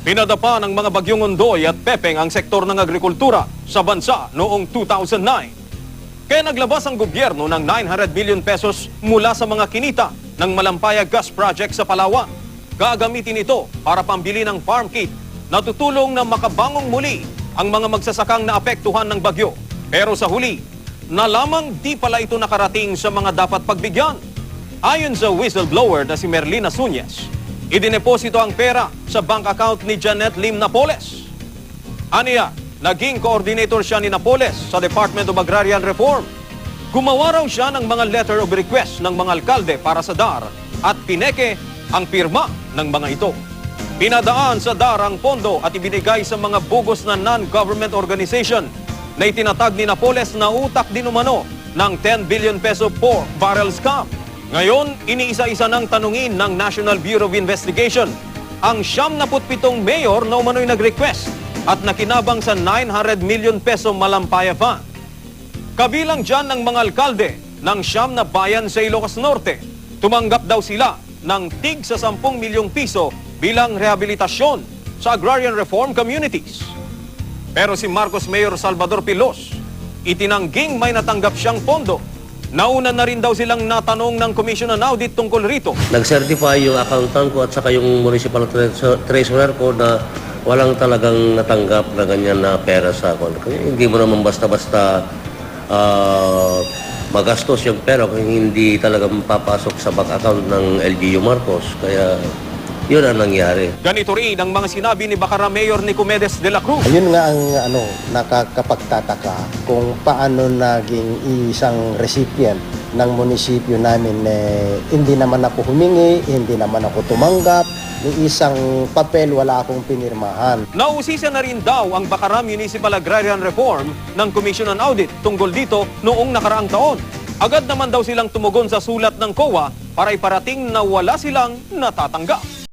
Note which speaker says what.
Speaker 1: Pinadapa ng mga bagyong Ondoy at Pepeng ang sektor ng agrikultura sa bansa noong 2009. Kaya naglabas ang gobyerno ng 900 billion pesos mula sa mga kinita ng Malampaya Gas Project sa Palawan. Gagamitin ito para pambili ng farm kit na tutulong na makabangong muli ang mga magsasakang naapektuhan ng bagyo. Pero sa huli, na lamang di pala ito nakarating sa mga dapat pagbigyan. Ayon sa whistleblower na si Merlina Sunyes, idineposito ang pera sa bank account ni Janet Lim Napoles. Aniya, naging coordinator siya ni Napoles sa Department of Agrarian Reform. Gumawa raw siya ng mga letter of request ng mga alkalde para sa DAR at pineke ang pirma ng mga ito. Pinadaan sa DAR ang pondo at ibinigay sa mga bugos na non-government organization na itinatag ni Napoles na utak din umano ng 10 billion peso pork barrel scam. Ngayon, iniisa-isa ng tanungin ng National Bureau of Investigation ang siyam na putpitong mayor na umano'y nag-request at nakinabang sa 900 million peso malampaya fund. Kabilang dyan ng mga alkalde ng siyam na bayan sa Ilocos Norte. Tumanggap daw sila ng tig sa 10 milyong piso bilang rehabilitasyon sa agrarian reform communities. Pero si Marcos Mayor Salvador Pilos, itinangging may natanggap siyang pondo. Nauna na rin daw silang natanong ng Commission on Audit tungkol rito.
Speaker 2: Nag-certify yung accountant ko at saka yung municipal treasure- treasurer ko na walang talagang natanggap na ganyan na pera sa. Kaya hindi mo naman basta-basta ah, magastos yung pera kung hindi talaga mapapasok sa bank account ng LGU Marcos. Kaya yun ang nangyari.
Speaker 1: Ganito rin ang mga sinabi ni Bacara Mayor Nicomedes de la Cruz.
Speaker 3: Ayun nga ang ano, nakakapagtataka kung paano naging isang recipient ng munisipyo namin eh, hindi naman ako humingi, hindi naman ako tumanggap, ni isang papel wala akong pinirmahan.
Speaker 1: Nausisa na rin daw ang Bacara Municipal Agrarian Reform ng Commission on Audit tungkol dito noong nakaraang taon. Agad naman daw silang tumugon sa sulat ng COA para iparating na wala silang natatanggap.